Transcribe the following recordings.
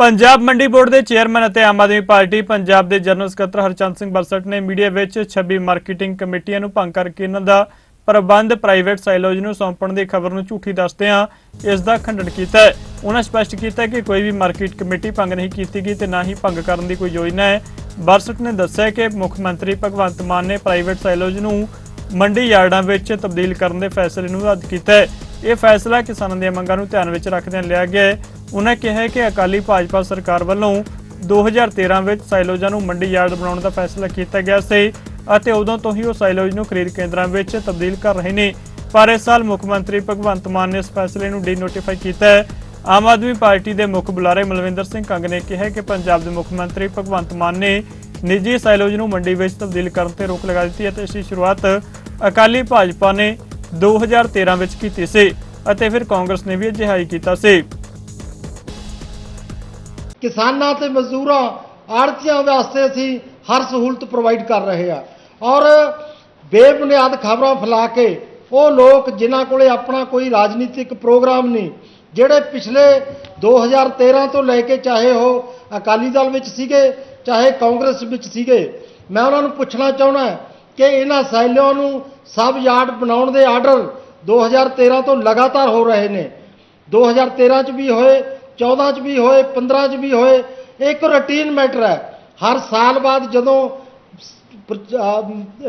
ਪੰਜਾਬ ਮੰਡੀ ਬੋਰਡ ਦੇ ਚੇਅਰਮੈਨ ਅਤੇ ਆਮ ਆਦਮੀ ਪਾਰਟੀ ਪੰਜਾਬ ਦੇ ਜਨਰਲ ਸਕੱਤਰ ਹਰਚੰਦ ਸਿੰਘ ਬਰਸਟ ਨੇ ਮੀਡੀਆ ਵਿੱਚ 26 ਮਾਰਕੀਟਿੰਗ ਕਮੇਟੀਆਂ ਨੂੰ ਭੰਗ ਕਰਕੇ ਇਹਨਾਂ ਦਾ ਪ੍ਰਬੰਧ ਪ੍ਰਾਈਵੇਟ ਸਾਈਲੋਜ ਨੂੰ ਸੌਂਪਣ ਦੀ ਖਬਰ ਨੂੰ ਝੂਠੀ ਦੱਸਦਿਆਂ ਇਸ ਦਾ ਖੰਡਨ ਕੀਤਾ ਹੈ। ਉਹਨਾਂ ਸਪਸ਼ਟ ਕੀਤਾ ਕਿ ਕੋਈ ਵੀ ਮਾਰਕੀਟ ਕਮੇਟੀ ਭੰਗ ਨਹੀਂ ਕੀਤੀ ਗਈ ਤੇ ਨਾ ਹੀ ਭੰਗ ਕਰਨ ਦੀ ਕੋਈ ਯੋਜਨਾ ਹੈ। ਬਰਸਟ ਨੇ ਦੱਸਿਆ ਕਿ ਮੁੱਖ ਮੰਤਰੀ ਭਗਵੰਤ ਮਾਨ ਨੇ ਪ੍ਰਾਈਵੇਟ ਸਾਈਲੋਜ ਨੂੰ ਮੰਡੀ ਯਾਰਡਾਂ ਵਿੱਚ ਤਬਦੀਲ ਕਰਨ ਦੇ ਫੈਸਲੇ ਨੂੰ ਰੱਦ ਕੀਤਾ ਹੈ। ਇਹ ਫੈਸਲਾ ਕਿਸਾਨਾਂ ਦੀਆਂ ਮੰਗਾਂ ਨੂੰ ਧਿਆਨ ਵਿੱਚ ਰੱਖਦਿਆਂ ਲਿਆ ਗਿਆ ਹੈ। ਉਹਨਾਂ ਕਿਹਾ ਕਿ ਅਕਾਲੀ ਭਾਜਪਾ ਸਰਕਾਰ ਵੱਲੋਂ 2013 ਵਿੱਚ ਸਾਈਲੋਜਾਂ ਨੂੰ ਮੰਡੀ ਯਾਰਡ ਬਣਾਉਣ ਦਾ ਫੈਸਲਾ ਕੀਤਾ ਗਿਆ ਸੀ ਅਤੇ ਉਦੋਂ ਤੋਂ ਹੀ ਉਹ ਸਾਈਲੋਜ ਨੂੰ ਖਰੀਦ ਕੇਂਦਰਾਂ ਵਿੱਚ ਤਬਦੀਲ ਕਰ ਰਹੇ ਨੇ। ਪਰ ਇਸ ਸਾਲ ਮੁੱਖ ਮੰਤਰੀ ਭਗਵੰਤ ਮਾਨ ਨੇ ਇਸ ਫੈਸਲੇ ਨੂੰ ਡੀਨੋਟੀਫਾਈ ਕੀਤਾ ਹੈ। ਆਮ ਆਦਮੀ ਪਾਰਟੀ ਦੇ ਮੁੱਖ ਬੁਲਾਰੇ ਮਲਵਿੰਦਰ ਸਿੰਘ ਕੰਗ ਨੇ ਕਿਹਾ ਕਿ ਪੰਜਾਬ ਦੇ ਮੁੱਖ ਮੰਤਰੀ ਭਗਵੰਤ ਮਾਨ ਨੇ ਨਿੱਜੀ ਸਾਈਲੋਜ ਨੂੰ ਮੰਡੀ ਵਿੱਚ ਤਬਦੀਲ ਕਰਨ ਤੇ ਰੋਕ ਲਗਾ ਦਿੱਤੀ ਅਤੇ ਇਸ ਦੀ ਸ਼ੁਰੂਆਤ ਅਕਾਲੀ ਭਾਜਪਾ ਨੇ 2013 ਵਿੱਚ ਕੀਤੀ ਸੀ ਅਤੇ ਫਿਰ ਕਾਂਗਰਸ ਨੇ ਵੀ ਅਜਿਹਾ ਹੀ ਕੀਤਾ ਸੀ। ਕਿਸਾਨਾਂ ਤੇ ਮਜ਼ਦੂਰਾਂ ਆੜਤੀਆਂ ਵਾਸਤੇ ਅਸੀਂ ਹਰ ਸਹੂਲਤ ਪ੍ਰੋਵਾਈਡ ਕਰ ਰਹੇ ਆ ਔਰ ਬੇਬੁਨਿਆਦ ਖਬਰਾਂ ਫੈਲਾ ਕੇ ਉਹ ਲੋਕ ਜਿਨ੍ਹਾਂ ਕੋਲੇ ਆਪਣਾ ਕੋਈ ਰਾਜਨੀਤਿਕ ਪ੍ਰੋਗਰਾਮ ਨਹੀਂ, ਜਿਹੜੇ ਪਿਛਲੇ 2013 ਤੋਂ ਲੈ ਕੇ ਚਾਹੇ ਉਹ ਅਕਾਲੀ ਦਲ ਵਿੱਚ ਸੀਗੇ, ਚਾਹੇ ਕਾਂਗਰਸ ਵਿੱਚ ਸੀਗੇ, ਮੈਂ ਉਹਨਾਂ ਨੂੰ ਪੁੱਛਣਾ ਚਾਹਣਾ ਕਿ ਇਹਨਾਂ ਸਾਇਲਿਆਂ ਨੂੰ ਸਬ ਯਾਰਡ ਬਣਾਉਣ ਦੇ ਆਰਡਰ 2013 ਤੋਂ ਲਗਾਤਾਰ ਹੋ ਰਹੇ ਨੇ। 2013 ਚ ਵੀ ਹੋਏ 14 ਚ ਵੀ ਹੋਏ 15 ਚ ਵੀ ਹੋਏ ਇਹ ਇੱਕ ਰੂਟੀਨ ਮੈਟਰ ਹੈ। ਹਰ ਸਾਲ ਬਾਅਦ ਜਦੋਂ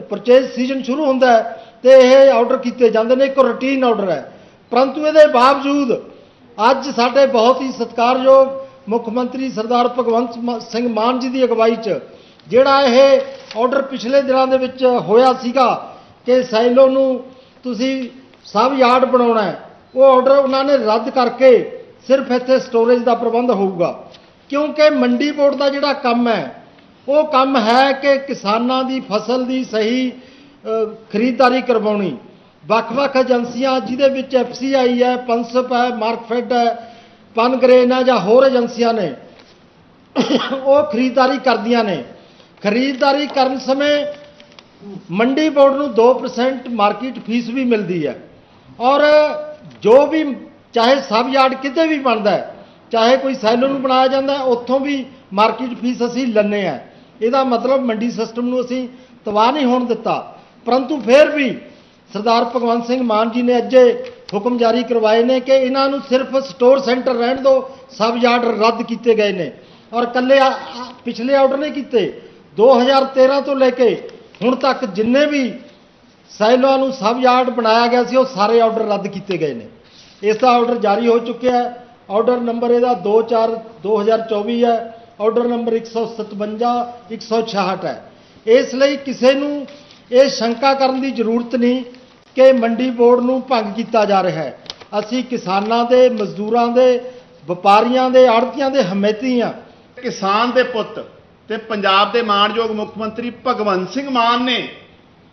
ਪਰਚੇਸ ਸੀਜ਼ਨ ਸ਼ੁਰੂ ਹੁੰਦਾ ਹੈ, ਤੇ ਇਹ ਆਰਡਰ ਕੀਤੇ ਜਾਂਦੇ ਨੇ, ਇੱਕ ਰੂਟੀਨ ਆਰਡਰ ਹੈ। ਪਰੰਤੂ ਇਹਦੇ ਬਾਵਜੂਦ ਅੱਜ ਸਾਡੇ ਬਹੁਤ ਹੀ ਸਤਿਕਾਰਯੋਗ ਮੁੱਖ ਮੰਤਰੀ ਸਰਦਾਰ ਭਗਵੰਤ ਮ- ਸਿੰਘ ਮਾਨ ਜੀ ਦੀ ਅਗਵਾਈ 'ਚ, ਜਿਹੜਾ ਇਹ ਆਰਡਰ ਪਿਛਲੇ ਦਿਨਾਂ ਦੇ ਵਿੱਚ ਹੋਇਆ ਸੀਗਾ ਕਿ ਸਾਈਲੋ ਨੂੰ ਤੁਸੀਂ ਸਭ ਯਾਰਡ ਬਣਾਉਣਾ ਹੈ, ਉਹ ਆਰਡਰ ਉਹਨਾਂ ਨੇ ਰੱਦ ਕਰਕੇ ਸਿਰਫ ਇੱਥੇ ਸਟੋਰੇਜ ਦਾ ਪ੍ਰਬੰਧ ਹੋਊਗਾ। ਕਿਉਂਕਿ ਮੰਡੀ ਬੋਰਡ ਦਾ ਜਿਹੜਾ ਕੰਮ ਹੈ, ਉਹ ਕੰਮ ਹੈ ਕਿ ਕਿਸਾਨਾਂ ਦੀ ਫਸਲ ਦੀ ਸਹੀ ਖਰੀਦਦਾਰੀ ਕਰਵਾਉਣੀ। ਵੱਖ-ਵੱਖ ਏਜੰਸੀਆਂ, ਜਿਹਦੇ ਵਿੱਚ ਐਫਸੀਆਈ ਹੈ ਪੰਸਪ ਹੈ ਮਾਰਕਫੈਡ ਹੈ ਪਨਗਰੇਨ ਹੈ ਜਾਂ ਹੋਰ ਏਜੰਸੀਆਂ ਨੇ, ਉਹ ਖਰੀਦਦਾਰੀ ਕਰਦੀਆਂ ਨੇ। ਖਰੀਦਦਾਰੀ ਕਰਨ ਸਮੇਂ ਮੰਡੀ ਬੋਰਡ ਨੂੰ 2% ਮਾਰਕੀਟ ਫੀਸ ਵੀ ਮਿਲਦੀ ਹੈ। ਔਰ ਜੋ ਵੀ ਚਾਹੇ ਸਬ ਯਾਰਡ ਕਿਤੇ ਵੀ ਬਣਦਾ ਚਾਹੇ ਕੋਈ ਸੈਲੂਨ ਨੂੰ ਬਣਾਇਆ ਜਾਂਦਾ ਉੱਥੋਂ ਵੀ ਮਾਰਕੀਟ ਫੀਸ ਅਸੀਂ ਲੈਂਦੇ ਆ ਇਹਦਾ ਮਤਲਬ ਮੰਡੀ ਸਿਸਟਮ ਨੂੰ ਅਸੀਂ ਤਬਾਹ ਨਹੀਂ ਹੋਣ ਦਿੱਤਾ। ਪਰੰਤੂ ਫਿਰ ਵੀ ਸਰਦਾਰ ਭਗਵੰਤ ਸਿੰਘ ਮਾਨ ਜੀ ਨੇ ਅੱਜੇ ਹੁਕਮ ਜਾਰੀ ਕਰਵਾਏ ਨੇ ਕਿ ਇਹਨਾਂ ਨੂੰ ਸਿਰਫ ਸਟੋਰ ਸੈਂਟਰ ਰਹਿਣ ਦਿਓ ਸਬ ਯਾਰਡ ਰੱਦ ਕੀਤੇ ਗਏ ਨੇ। ਔਰ ਕੱਲੇ ਪਿਛਲੇ ਆਰਡਰ ਨਹੀਂ ਕੀਤੇ। 2013 ਤੋਂ ਲੈ ਕੇ ਹੁਣ ਤੱਕ ਜਿੰਨੇ ਵੀ ਸਾਈਲੋਆਂ ਨੂੰ ਸਬ ਯਾਰਡ ਬਣਾਇਆ ਗਿਆ ਸੀ, ਉਹ ਸਾਰੇ ਆਰਡਰ ਰੱਦ ਕੀਤੇ ਗਏ ਨੇ। ਇਸ ਦਾ ਆਰਡਰ ਜਾਰੀ ਹੋ ਚੁੱਕਿਆ ਹੈ। ਆਰਡਰ ਨੰਬਰ ਇਹਦਾ 24 2024 ਹੈ। ਆਰਡਰ ਨੰਬਰ 157 166 ਹੈ। ਇਸ ਲਈ ਕਿਸੇ ਨੂੰ ਇਹ ਸ਼ੰਕਾ ਕਰਨ ਦੀ ਜ਼ਰੂਰਤ ਨਹੀਂ ਕਿ ਮੰਡੀ ਬੋਰਡ ਨੂੰ ਭੰਗ ਕੀਤਾ ਜਾ ਰਿਹਾ ਹੈ। ਅਸੀਂ ਕਿਸਾਨਾਂ ਦੇ, ਮਜ਼ਦੂਰਾਂ ਦੇ, ਵਪਾਰੀਆਂ ਦੇ, ਆੜਤੀਆਂ ਦੇ ਹਮੈਤੀ ਹਾਂ। ਕਿਸਾਨ ਦੇ ਪੁੱਤ ਤੇ ਪੰਜਾਬ ਦੇ ਮਾਣਯੋਗ ਮੁੱਖ ਮੰਤਰੀ ਭਗਵੰਤ ਸਿੰਘ ਮਾਨ ਨੇ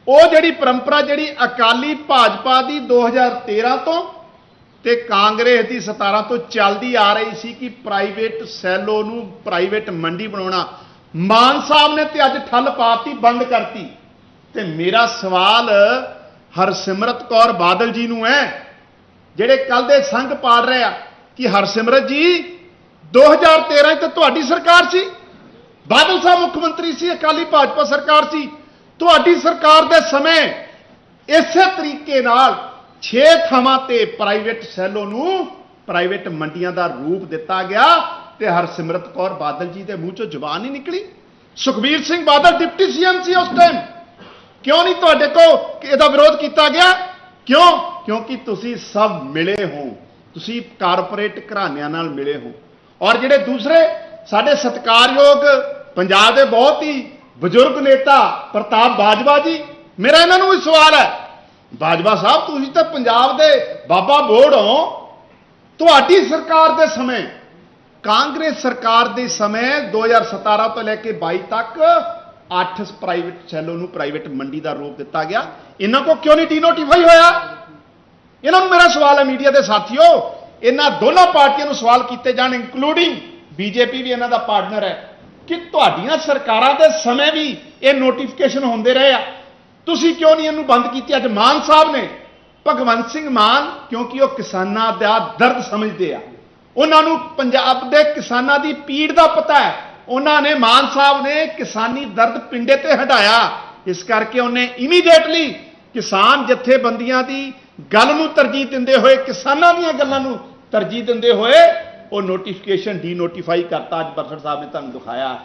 ਉਹ ਜਿਹੜੀ ਪਰੰਪਰਾ ਜਿਹੜੀ ਅਕਾਲੀ ਭਾਜਪਾ ਦੀ 2013 ਤੋਂ ਤੇ ਕਾਂਗਰਸ ਦੀ 17 ਤੋਂ ਚੱਲਦੀ ਆ ਰਹੀ ਸੀ ਕਿ ਪ੍ਰਾਈਵੇਟ ਸੈਲੋ ਨੂੰ ਪ੍ਰਾਈਵੇਟ ਮੰਡੀ ਬਣਾਉਣਾ। ਮਾਨ ਸਾਹਿਬ ਨੇ ਤੇ ਅੱਜ ਠੱਲ ਪਾਤੀ, ਬੰਦ ਕਰਤੀ। ਤੇ ਮੇਰਾ ਸਵਾਲ ਹਰਸਿਮਰਤ ਕੌਰ ਬਾਦਲ ਜੀ ਨੂੰ ਹੈ, ਜਿਹੜੇ ਕੱਲ ਦੇ ਸੰਘ ਪਾੜ ਰਹੇ ਆ, ਕਿ ਹਰਸਿਮਰਤ ਜੀ 2013 ਚ ਤੁਹਾਡੀ ਸਰਕਾਰ ਸੀ। ਬਾਦਲ ਸਾਹਿਬ ਮੁੱਖ ਮੰਤਰੀ ਸੀ, ਅਕਾਲੀ ਭਾਜਪਾ ਸਰਕਾਰ ਸੀ। ਤੁਹਾਡੀ ਸਰਕਾਰ ਦੇ ਸਮੇਂ ਇਸੇ ਤਰੀਕੇ ਨਾਲ 6 ਥਾਵਾਂ ਤੇ ਪ੍ਰਾਈਵੇਟ ਸੈਲੋ ਨੂੰ ਪ੍ਰਾਈਵੇਟ ਮੰਡੀਆਂ ਦਾ ਰੂਪ ਦਿੱਤਾ ਗਿਆ ਤੇ ਹਰਸਿਮਰਤ ਕੌਰ ਬਾਦਲ ਜੀ ਦੇ ਮੂੰਹ ਚੋਂ ਜ਼ੁਬਾਨ ਨਹੀਂ ਨਿਕਲੀ। ਸੁਖਬੀਰ ਸਿੰਘ ਬਾਦਲ ਡਿਪਟੀ ਸੀਐਮ ਸੀ ਉਸ ਟਾਈਮ ਕਿਉਂ ਨਹੀਂ ਤੁਹਾਡੇ ਕੋ ਇਹਦਾ ਵਿਰੋਧ ਕੀਤਾ ਗਿਆ? ਕਿਉਂ? ਕਿਉਂਕਿ ਤੁਸੀਂ ਸਭ ਮਿਲੇ ਹੋ। ਤੁਸੀਂ ਕਾਰਪੋਰੇਟ ਘਰਾਣਿਆਂ ਨਾਲ ਮਿਲੇ ਹੋ। ਔਰ ਜਿਹੜੇ ਦੂਸਰੇ ਸਾਡੇ ਸਤਿਕਾਰਯੋਗ ਪੰਜਾਬ ਦੇ ਬਹੁਤ ਹੀ ਬਜ਼ੁਰਗ ਨੇਤਾ ਪ੍ਰਤਾਪ ਬਾਜਵਾ ਜੀ, ਮੇਰਾ ਇਹਨਾਂ ਨੂੰ ਵੀ ਸਵਾਲ ਹੈ। ਬਾਜਵਾ ਸਾਹਿਬ, ਤੁਸੀਂ ਤਾਂ ਪੰਜਾਬ ਦੇ ਬਾਬਾ ਬੋੜ ਹੋ। ਤੁਹਾਡੀ ਸਰਕਾਰ ਦੇ ਸਮੇਂ, ਕਾਂਗਰਸ ਸਰਕਾਰ ਦੇ ਸਮੇਂ 2017 ਤੋਂ ਲੈ ਕੇ 22 ਤੱਕ 8 ਪ੍ਰਾਈਵੇਟ ਸੈਲੋ ਨੂੰ ਪ੍ਰਾਈਵੇਟ ਮੰਡੀ ਦਾ ਰੂਪ ਦਿੱਤਾ ਗਿਆ। ਇਹਨਾਂ ਕੋ ਕਿਉਂ ਨਹੀਂ ਡੀਨੋਟੀਫਾਈ ਹੋਇਆ? ਇਹਨਾਂ ਨੂੰ ਮੇਰਾ ਸਵਾਲ ਹੈ ਮੀਡੀਆ ਦੇ ਸਾਥੀਓ, ਇਹਨਾਂ ਦੋਨਾਂ ਪਾਰਟੀਆਂ ਨੂੰ ਸਵਾਲ ਕੀਤੇ ਜਾਣ ਇਨਕਲੂਡਿੰਗ ਬੀਜੇਪੀ ਵੀ ਇਹਨਾਂ ਦਾ ਪਾਰਟਨਰ ਹੈ ਕਿ ਤੁਹਾਡੀਆਂ ਸਰਕਾਰਾਂ ਦੇ ਸਮੇਂ ਵੀ ਇਹ ਨੋਟੀਫਿਕੇਸ਼ਨ ਹੁੰਦੇ ਰਹੇ ਆ। ਤੁਸੀਂ ਕਿਉਂ ਨਹੀਂ ਇਹਨੂੰ ਬੰਦ ਕੀਤੀ? ਅੱਜ ਮਾਨ ਸਾਹਿਬ ਨੇ, ਭਗਵੰਤ ਸਿੰਘ ਮਾਨ, ਕਿਉਂਕਿ ਉਹ ਕਿਸਾਨਾਂ ਦਾ ਦਰਦ ਸਮਝਦੇ ਆ। ਉਹਨਾਂ ਨੂੰ ਪੰਜਾਬ ਦੇ ਕਿਸਾਨਾਂ ਦੀ ਪੀੜ ਦਾ ਪਤਾ ਹੈ। ਉਹਨਾਂ ਨੇ, ਮਾਨ ਸਾਹਿਬ ਨੇ ਕਿਸਾਨੀ ਦਰਦ ਪਿੰਡੇ ਤੇ ਹਟਾਇਆ। ਇਸ ਕਰਕੇ ਉਹਨੇ ਇਮੀਡੀਏਟਲੀ ਕਿਸਾਨ ਜਥੇਬੰਦੀਆਂ ਦੀ ਗੱਲ ਨੂੰ ਤਰਜੀਹ ਦਿੰਦੇ ਹੋਏ, ਕਿਸਾਨਾਂ ਦੀਆਂ ਗੱਲਾਂ ਨੂੰ ਤਰਜੀਹ ਦਿੰਦੇ ਹੋਏ ਉਹ ਨੋਟੀਫਿਕੇਸ਼ਨ ਡੀਨੋਟੀਫਾਈ ਕਰਤਾ। ਅੱਜ ਬਰਸੜ ਸਾਹਿਬ ਨੇ ਤੁਹਾਨੂੰ ਦਿਖਾਇਆ।